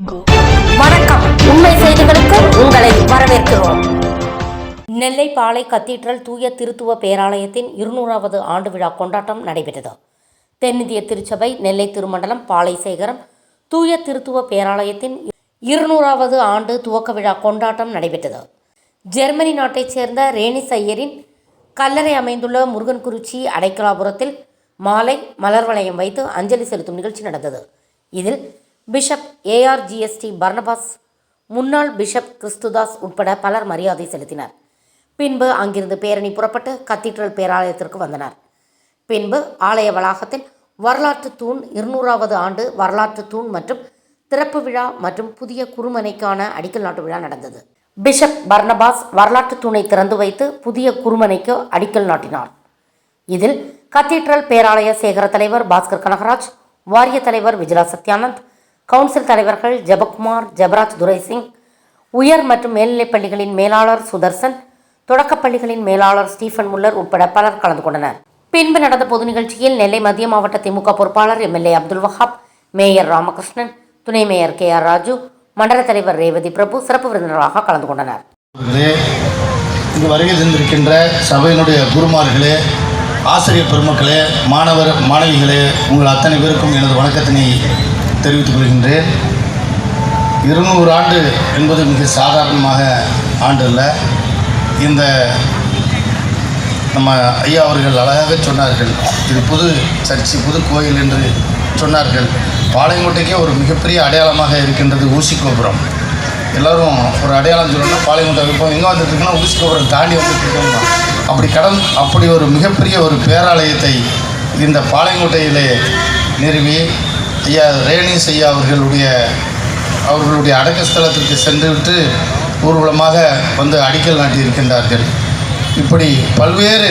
வணக்கம். உண்மை செய்திகளுக்கு உங்களை வரவேற்கிறோம். நெல்லை பாளை கத்தீட்ரல் தூய திருத்துவ பேராலயத்தின் இருநூறாவது ஆண்டு விழா கொண்டாட்டம் நடைபெற்றது. தென்னிந்திய திருச்சபை நெல்லை திருமண்டலம் பாளை சேகரம் தூய திருத்துவ பேராலயத்தின் இருநூறாவது ஆண்டு துவக்க விழா கொண்டாட்டம் நடைபெற்றது. ஜெர்மனி நாட்டைச் சேர்ந்த ரேனிஸ் ஐயரின் கல்லறை அமைந்துள்ள முருகன்குறிச்சி அடைக்கலாபுரத்தில் மாலை மலர் வளையம் வைத்து அஞ்சலி செலுத்தும் நிகழ்ச்சி நடந்தது. இதில் பிஷப் ஏஆர்ஜிஎஸ்டி பர்னபாஸ் முன்னாள் பிஷப் கிறிஸ்துதாஸ் உட்பட பலர் மரியாதை செலுத்தினர். பின்பு அங்கிருந்து பேரணி புறப்பட்டு கத்தீட்ரல் பேராலயத்திற்கு வந்தனர். பின்பு ஆலய வளாகத்தில் வரலாற்று தூண் இருநூறாவது ஆண்டு வரலாற்று தூண் மற்றும் திறப்பு விழா மற்றும் புதிய குருமனைக்கான அடிக்கல் நாட்டு விழா நடந்தது. பிஷப் பர்னபாஸ் வரலாற்று தூணை திறந்து வைத்து புதிய குருமனைக்கு அடிக்கல் நாட்டினார். இதில் கத்தீட்ரல் பேராலய சேகர தலைவர் பாஸ்கர் கனகராஜ் வாரிய தலைவர் விஜயா சத்யானந்த் கவுன்சில் தலைவர்கள் ஜெபக்குமார் ஜபராஜ் துரைசிங் உயர் மற்றும் மேல்நிலைப் பள்ளிகளின் மேலாளர் சுதர்சன் தொடக்கப் பள்ளிகளின் மேலாளர் ஸ்டீஃபன் முல்லர் உட்பட பலர் கலந்து கொண்டனர். பின்பு நடந்த பொது நிகழ்ச்சியில் நெல்லை மத்திய மாவட்ட திமுக பொறுப்பாளர் எம்எல்ஏ அப்துல் வஹாப் மேயர் ராமகிருஷ்ணன் துணை மேயர் கே ஆர் ராஜு மண்டல தலைவர் ரேவதி பிரபு சிறப்பு விருந்தினராக கலந்து கொண்டனர். இங்கு வருகை தந்திருக்கின்ற சபையினுடைய குருமார்களே ஆசிரியர் பெருமக்களே மாணவர் மாணவிகளே உங்கள் அத்தனை பேருக்கும் எனது வணக்கத்தினை தெரிவித்துக் கொள்கின்றேன் இருநூறு ஆண்டு என்பது மிக சாதாரணமாக ஆண்டு இல்லை இந்த நம்ம ஐயா அவர்கள் அழகாக சொன்னார்கள். இது புது சர்ச்சு புது கோயில் என்று சொன்னார்கள். பாளையங்கோட்டைக்கே ஒரு மிகப்பெரிய அடையாளமாக இருக்கின்றது ஊசி கோபுரம் எல்லோரும் ஒரு அடையாளம் சொல்லணும்னா பாளையங்கோட்டை இப்போ எங்கே வந்துட்டுருக்குன்னா ஊசி கோபுரம் தாண்டி வந்துட்டுருக்கோம்னா அப்படி கடன் அப்படி ஒரு மிகப்பெரிய ஒரு பேராலயத்தை இந்த பாளையங்கோட்டையிலே நிறுவி ஐயா ரேணிஸ் ஐயா அவர்களுடைய அவர்களுடைய அடக்க ஸ்தலத்திற்கு சென்றுவிட்டு ஊர்வலமாக வந்து அடிக்கல் நாட்டியிருக்கின்றார்கள். இப்படி பல்வேறு